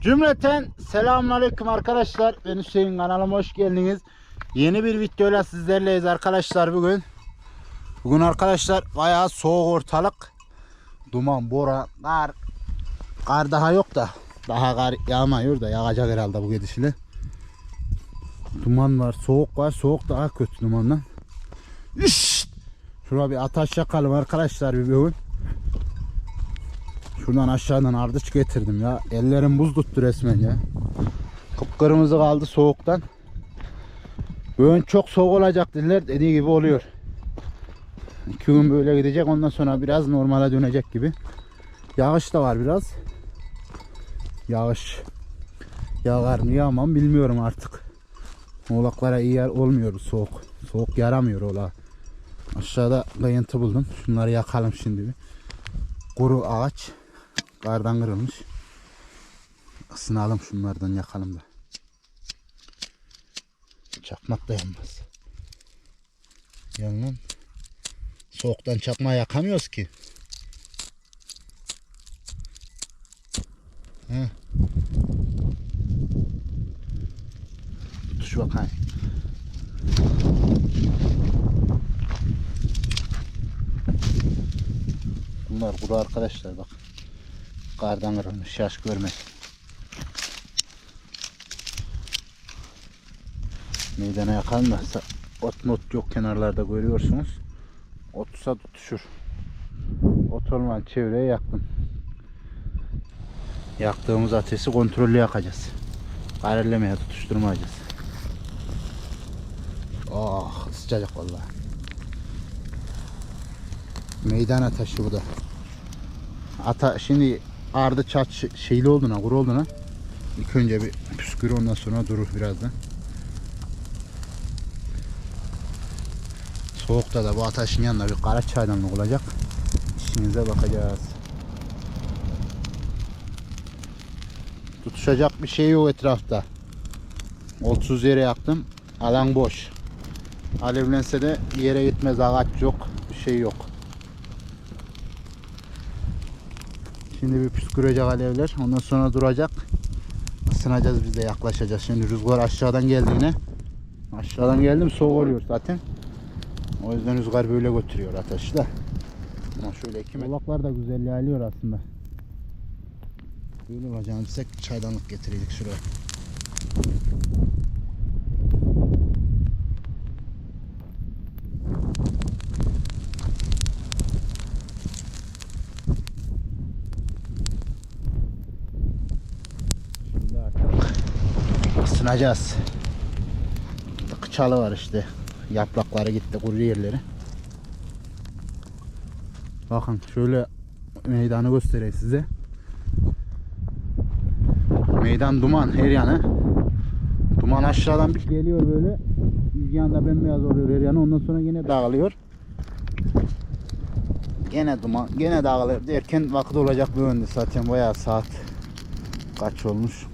Cümleten selamünaleyküm arkadaşlar. Ben Hüseyin kanalıma hoş geldiniz. Yeni bir videoyla sizlerleyiz arkadaşlar bugün. Bugün arkadaşlar bayağı soğuk ortalık. Duman, bora, kar. Kar daha yok da. Daha kar yağmıyor da yağacak herhalde bu gidişle. Duman var, soğuk var. Soğuk daha kötü dumandan. Üş! Şuraya bir ataş yakalım arkadaşlar bir bugün. Şuradan aşağıdan ardıç getirdim ya. Ellerim buz tuttu resmen ya. Kıpkırmızı kaldı soğuktan. Bugün çok soğuk olacak dediler. Dediği gibi oluyor. İki gün böyle gidecek. Ondan sonra biraz normale dönecek gibi. Yağış da var biraz. Yağış yağar mı yağmam bilmiyorum artık. Oğlaklara iyi yer olmuyor soğuk. Soğuk yaramıyor oğlağa. Aşağıda kayıntı buldum. Şunları yakalım şimdi bir. Kuru ağaç. Kardan kırılmış. Isınalım şunlardan yakalım da. Çakmak da yanmaz. Yanmam. Soğuktan çakma yakamıyoruz ki. He. Tuş bakayım. Bunlar kuru arkadaşlar bak. Kardan kırılmış yaş görmek. Meydana yakalım da sa- ot not yok kenarlarda görüyorsunuz. Otsa tutuşur. Ot olmayan çevreye yaktım. Yaktığımız ateşi kontrollü yakacağız. Kararlamaya tutuşturmayacağız. Oh sıcacık vallahi. Meydan ateşi bu da. Ata şimdi ardı çat şe- şeyli olduğuna, kuru olduğuna ilk önce bir püskür ondan sonra durur birazdan. Soğukta da bu ateşin yanında bir kara çaydanlık olacak. İşinize bakacağız. Tutuşacak bir şey yok etrafta. Olsuz yere yaktım. Alan boş. Alevlense de yere gitmez ağaç yok. Bir şey yok. Şimdi bir püskürecek alevler. Ondan sonra duracak. Isınacağız biz de yaklaşacağız. Şimdi rüzgar aşağıdan geldiğine aşağıdan geldim soğuk oluyor zaten. O yüzden rüzgar böyle götürüyor ateşi de. Ama şöyle iki Oğlaklar da güzelliği alıyor aslında. Böyle bilsek çaydanlık getireydik şuraya. Şimdi artık ısınacağız. Kıçalı var işte. Yaprakları gitti kuru yerleri. Bakın şöyle meydanı göstereyim size. Meydan duman her yanı. Duman aşağıdan bir geliyor böyle. Bir yanda bembeyaz oluyor her yanı. Ondan sonra yine dağılıyor. Gene duman, gene dağılır derken vakit olacak bu önde zaten bayağı saat kaç olmuş?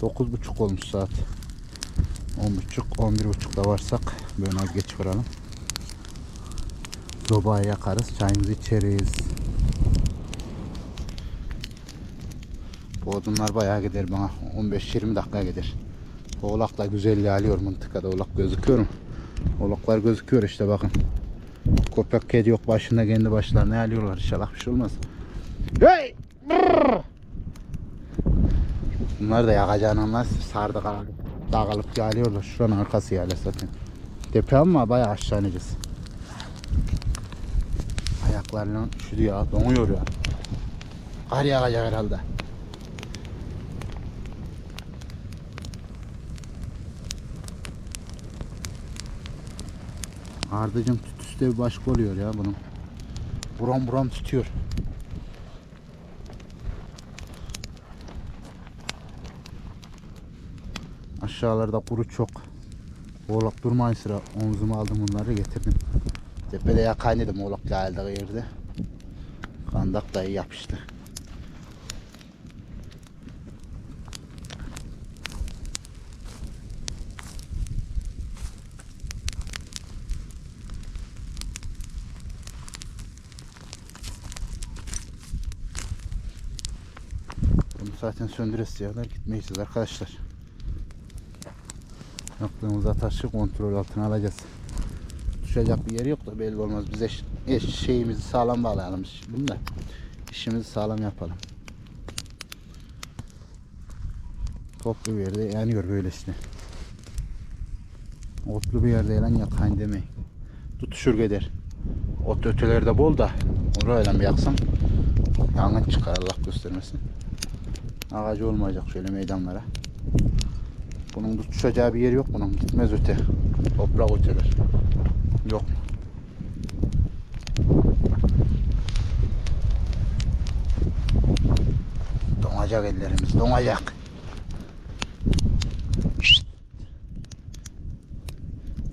9.30 olmuş saat. 10.30 11.30'da varsak böyle az geç varalım. Sobayı yakarız, çayımızı içeriz. Bu odunlar bayağı gider bana. 15-20 dakika gider. Oğlak da güzelliği alıyor mıntıkada. Oğlak gözüküyor mu? Oğlaklar gözüküyor işte bakın. Köpek kedi yok başında kendi başlarına alıyorlar inşallah bir şey olmaz. Hey! Bunlar da yakacağını anlar sardı kaldı. Dağılıp geliyorlar. Şuranın arkası yani zaten. Tepe ama bayağı aşağı ineceğiz. Ayaklarla üşüdü ya donuyor ya. Kar yağacak herhalde. Ardıcım tütüsü bir başka oluyor ya bunun. Buram buram tutuyor. Aşağılarda kuru çok. Oğlak durmayın sıra. Omzuma aldım bunları getirdim. Tepede yakaydım oğlak geldi yerde. Kandak da iyi yapıştı. Bunu Zaten söndüresiye kadar gitmeyeceğiz arkadaşlar. Yaptığımız taşı kontrol altına alacağız. Düşecek bir yeri yok da belli olmaz. Biz eş, eş şeyimizi sağlam bağlayalım. Bunu da işimizi sağlam yapalım. Toplu bir yerde yanıyor böyle işte. Otlu bir yerde yalan yakayın demeyin. Tutuşur gider. Ot ötelerde bol da orayla bir yaksam yangın çıkar Allah göstermesin. Ağacı olmayacak şöyle meydanlara. Bunun tutuşacağı bir yer yok bunun. Gitmez öte. Toprak öteler. Yok. Donacak ellerimiz. Donacak.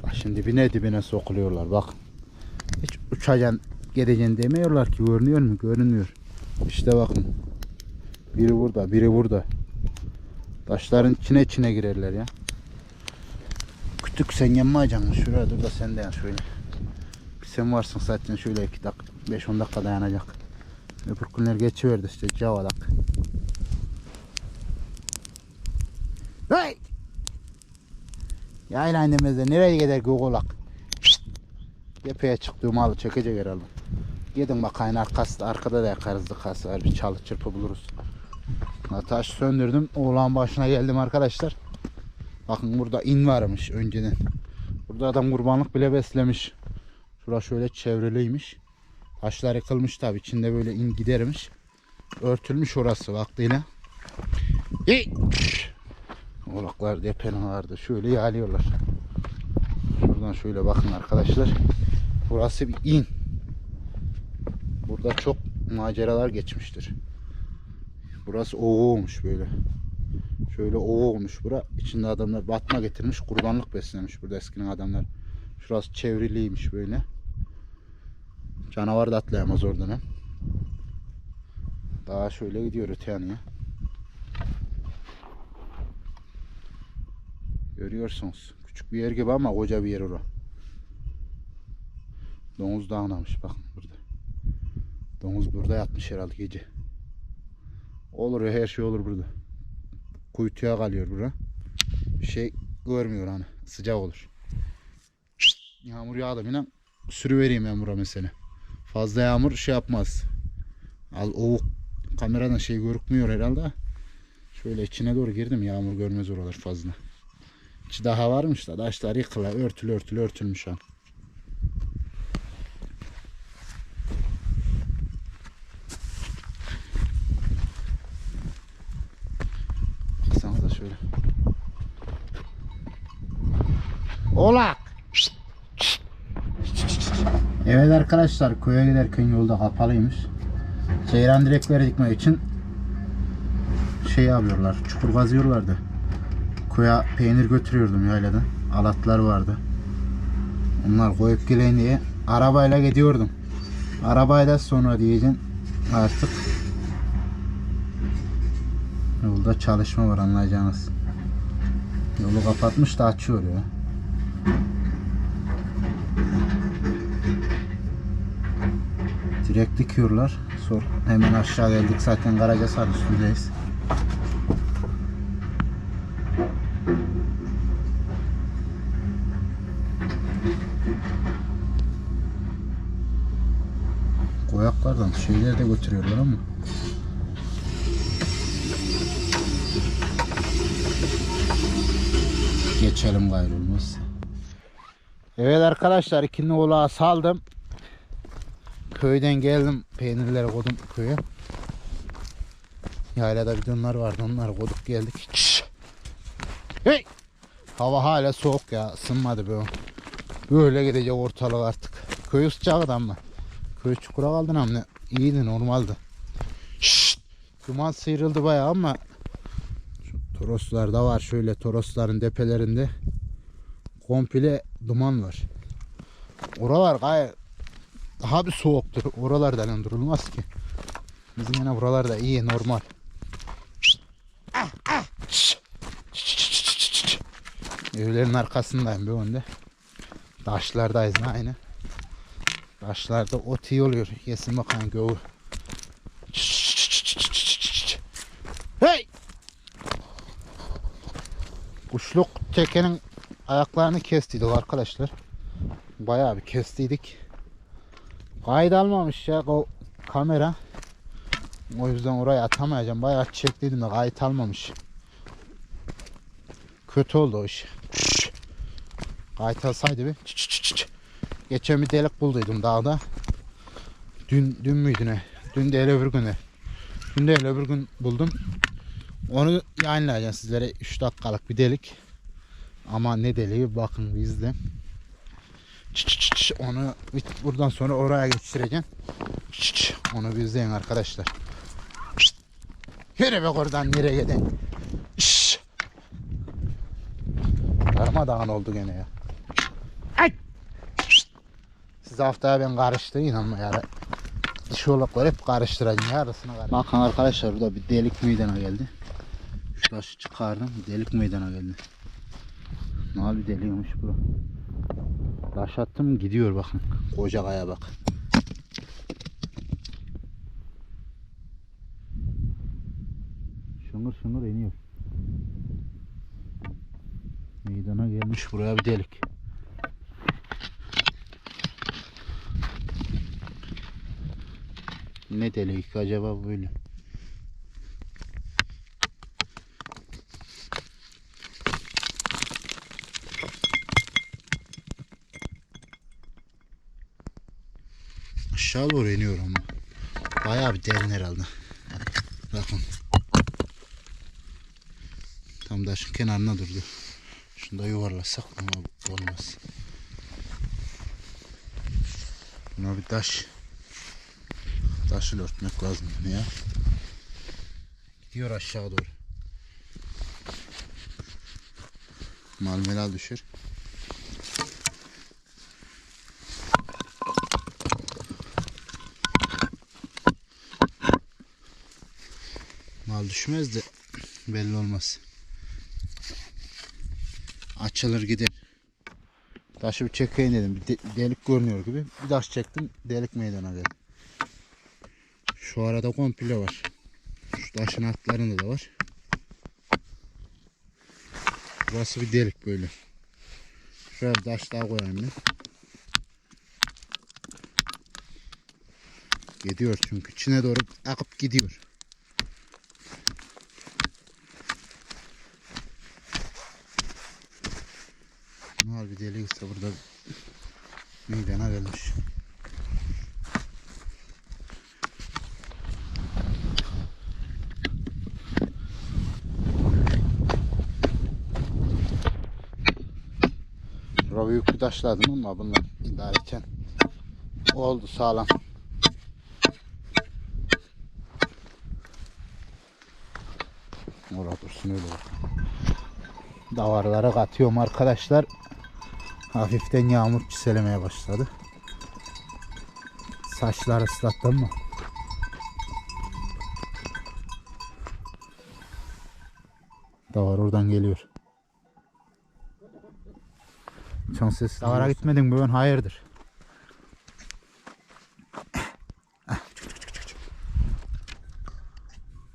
Bak şimdi dibine dibine sokuluyorlar bak. Hiç uçacaksın gideceksin demiyorlar ki görünüyor mu? Görünmüyor. İşte bakın. Biri burada, biri burada. Taşların içine içine girerler ya. Kütük sen yanmayacaksın mı? Şuraya dur da sen dayan şöyle. Bir sen varsın zaten şöyle 2 dakika, 5-10 dakika dayanacak. Öbür günler geçiverdi işte cavalak. Hey! Yaylan demezler. Nereye gider gogolak? Şşt! Tepeye çıktığı malı çekecek herhalde. Gidin bakayın arkası, arkada da yakarız dıkası var. Bir çalı çırpı buluruz. Taş söndürdüm. Oğlan başına geldim arkadaşlar. Bakın burada in varmış önceden. Burada adam kurbanlık bile beslemiş. Şura şöyle çevreliymiş. Taşlar yıkılmış tabi. içinde böyle in gidermiş. Örtülmüş orası vaktiyle. İyi. Oğlaklar depenalardı. Şöyle yağlıyorlar. Şuradan şöyle bakın arkadaşlar. Burası bir in. Burada çok maceralar geçmiştir. Burası ova olmuş böyle. Şöyle ova olmuş bura. İçinde adamlar batma getirmiş. Kurbanlık beslemiş burada eskiden adamlar. Şurası çevriliymiş böyle. Canavar da atlayamaz oradan ha. Daha şöyle gidiyor öte yanıya. Görüyorsunuz. Küçük bir yer gibi ama koca bir yer ora. Domuz dağınamış bakın burada. Domuz burada yatmış herhalde gece. Olur ya her şey olur burada. Kuytuya kalıyor bura. Bir şey görmüyor hani. Sıcak olur. Yağmur yağdı inan sürüvereyim ben bura mesela. Fazla yağmur şey yapmaz. Al o kameradan şey görükmüyor herhalde. Şöyle içine doğru girdim yağmur görmez oralar fazla. İçi daha varmış da taşlar yıkıla örtülü örtülü örtülmüş an. Baksanıza şöyle. Oğlak. Evet arkadaşlar köye giderken yolda kapalıymış. Seyran direkleri dikmek için şey yapıyorlar. Çukur kazıyorlardı. Köye peynir götürüyordum yayladan. Alatlar vardı. Onlar koyup geleyim diye arabayla gidiyordum. Arabayla sonra diyeceğim artık yolda çalışma var anlayacağınız. Yolu kapatmış da açıyor ya. Direkt dikiyorlar. Sor. Hemen aşağı geldik zaten Karacasar üstündeyiz. Koyaklardan şeyler de götürüyorlar ama. Geçelim gayrılmaz. Evet arkadaşlar ikini oğlağı saldım. Köyden geldim peynirleri koydum köye. Yaylada bidonlar vardı onları koyduk geldik. Şşş. Hey! Hava hala soğuk ya ısınmadı böyle. Böyle gidecek ortalık artık. Köy sıcak ama. Köy çukura kaldın ama iyiydi normaldi. Şşt! Duman sıyrıldı bayağı ama şu toroslar da var şöyle torosların tepelerinde komple duman var. Oralar gayet daha bir soğuktur. Oralarda lan durulmaz ki. Bizim yine buralarda iyi normal. Evlerin arkasındayım bir onda. Taşlardayız aynı. Taşlarda ot iyi oluyor. Yesin bakan göğü. Hey! Kuşluk tekenin ayaklarını kestiydik arkadaşlar. Bayağı bir kestiydik. Kayıt almamış ya o kamera. O yüzden oraya atamayacağım. Bayağı çektiydim de kayıt almamış. Kötü oldu o iş. Kayıt alsaydı bir. Geçen bir delik bulduydum dağda. Dün, dün müydü ne? Dün değil öbür güne. Dün değil öbür gün buldum. Onu yayınlayacağım sizlere 3 dakikalık bir delik. Ama ne deliği bakın çıt çıt. Onu buradan sonra oraya geçireceğim. Onu bir izleyin arkadaşlar. Yürü be oradan nereye gidin. Darmadağın oldu gene ya. Ay. Siz haftaya ben karıştırayım ama yani. Dişolukları hep karıştıracağım yarısını karıştıracağım. Bakın arkadaşlar burada bir delik meydana geldi. Şu taşı çıkardım delik meydana geldi. Ne bir deliyormuş bu. Taş gidiyor bakın. Koca kaya bak. Şunur şunur iniyor. Meydana gelmiş buraya bir delik. Ne delik acaba böyle? İniyor ama. Bayağı bir derin herhalde. Bakın. Tam taşın kenarına durdu. Şunu da yuvarlasak ama olmaz. Buna bir taş. Taşı örtmek lazım ya. Gidiyor aşağı doğru. Malmela düşür. Düşmez de belli olmaz. Açılır gider. Taşı bir çekeyim dedim. Bir de- delik görünüyor gibi. Bir taş çektim. Delik meydana geldi. Şu arada komple var. Şu taşın altlarında da var. Burası bir delik böyle. Şöyle bir taş daha koyayım ben. Gidiyor çünkü. içine doğru akıp gidiyor. Ne delikse burada meydana gelmiş. Bura büyük bir taşladım ama bunlar idareten oldu sağlam. Orada dursun öyle bak. Davarlara katıyorum arkadaşlar. Hafiften yağmur çiselemeye başladı. Saçlar ıslattım mı? Davar oradan geliyor. Çan ses. Davara gitmedin bugün hayırdır?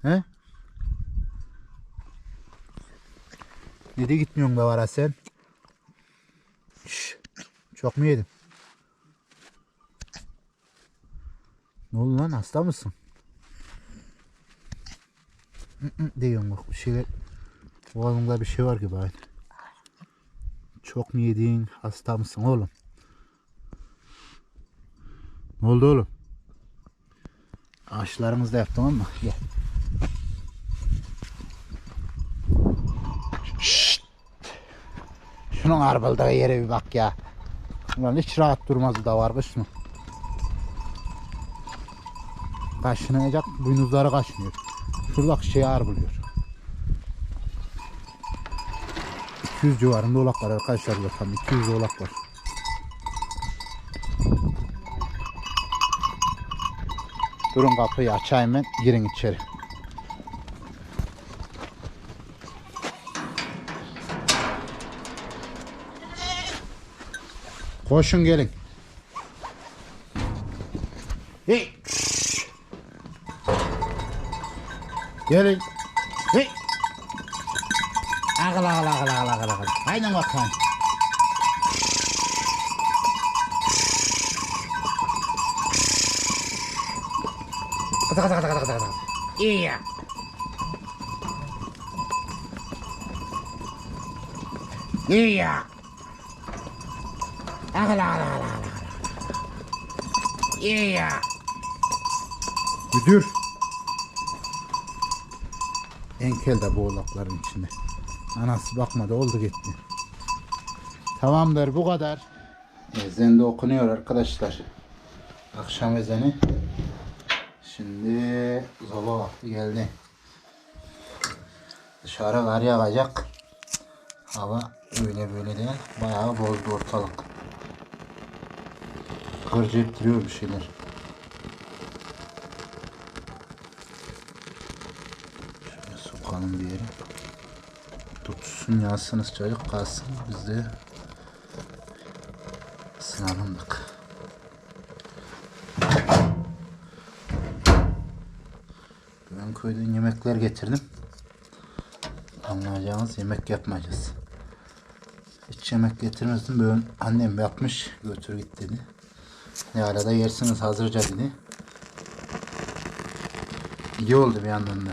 He? Nereye gitmiyorsun davara sen? Çok mu yedin? Ne oldu lan hasta mısın? Diyorum bak bir şeyler. Boğazımda bir şey var gibi aynı. Çok mu yedin? Hasta mısın oğlum? Ne oldu oğlum? Aşılarımızı da yaptım ama gel. Şşt. Şunun arbaldığı yere bir bak ya. Ulan hiç rahat durmaz da var kış mı? Kaşınacak boynuzları kaşınıyor. Şuradaki şey ağır buluyor. 200 civarında oğlak var arkadaşlar tam 200 oğlak var. Durun kapıyı açayım ben girin içeri. Koşun gelin. Hey. şşş. Gelin. Hey. Akıl akıl akıl akıl akıl akıl. Aynen bakalım. Kıtı kıtı kıtı kıtı kıtı kıtı. İyi ya. İyi Ya. Müdür. Enkel de bu oğlakların içinde. Anası bakmadı oldu gitti. Tamamdır bu kadar. Ezan de okunuyor arkadaşlar. Akşam ezanı. Şimdi zoba vakti geldi. Dışarı kar yağacak. Hava öyle böyle değil. Bayağı bozdu ortalık. Kırcayıp duruyor bir şeyler. Şöyle sokalım bir yere. Tutsun yansınız çocuk kalsın. Biz de ısınalımdık. Ben köyden yemekler getirdim. Anlayacağınız yemek yapmayacağız. Hiç yemek getirmezdim. Böyle annem yapmış. Götür git dedi. Ne arada yersiniz hazırca dedi. İyi oldu bir yandan da.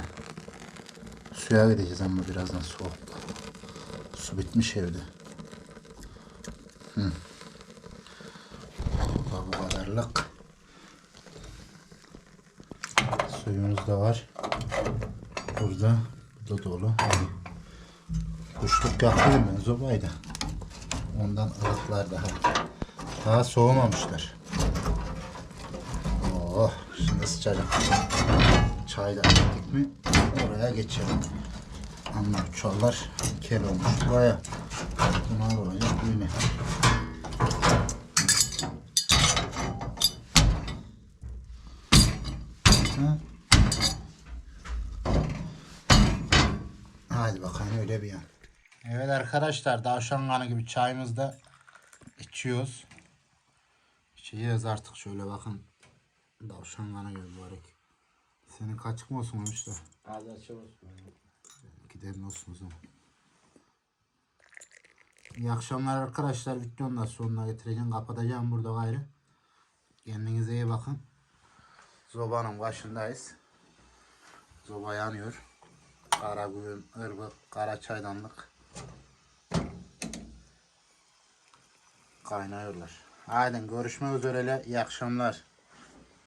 Suya gideceğiz ama birazdan soğuk. Su bitmiş evde. Hı. Bu da bu kadarlık. Suyumuz da var. Burada. Bu da dolu. Hadi. Kuşluk yaptıydım ben zobaydı. Ondan ılıklar daha. Daha soğumamışlar. Oh şimdi sıcacık. Çay da ettik mi oraya geçelim. Anlar çollar kel olmuş buraya. Bunlar olacak böyle. Ha? Hadi bakalım öyle bir yan. Evet arkadaşlar tavşan kanı gibi çayımızı da içiyoruz. İçeceğiz artık şöyle bakın. Tavşan kanı gibi mübarek. Senin kaçık mı olsun demişler. Az açı olsun. Gidelim olsun o zaman. İyi akşamlar arkadaşlar. Videonun da sonuna getireceğim. Kapatacağım burada gayrı. Kendinize iyi bakın. Zobanın başındayız. Zoba yanıyor. Kara güğüm, ırbık, kara çaydanlık. Kaynıyorlar. Haydi görüşmek üzere. İyi akşamlar.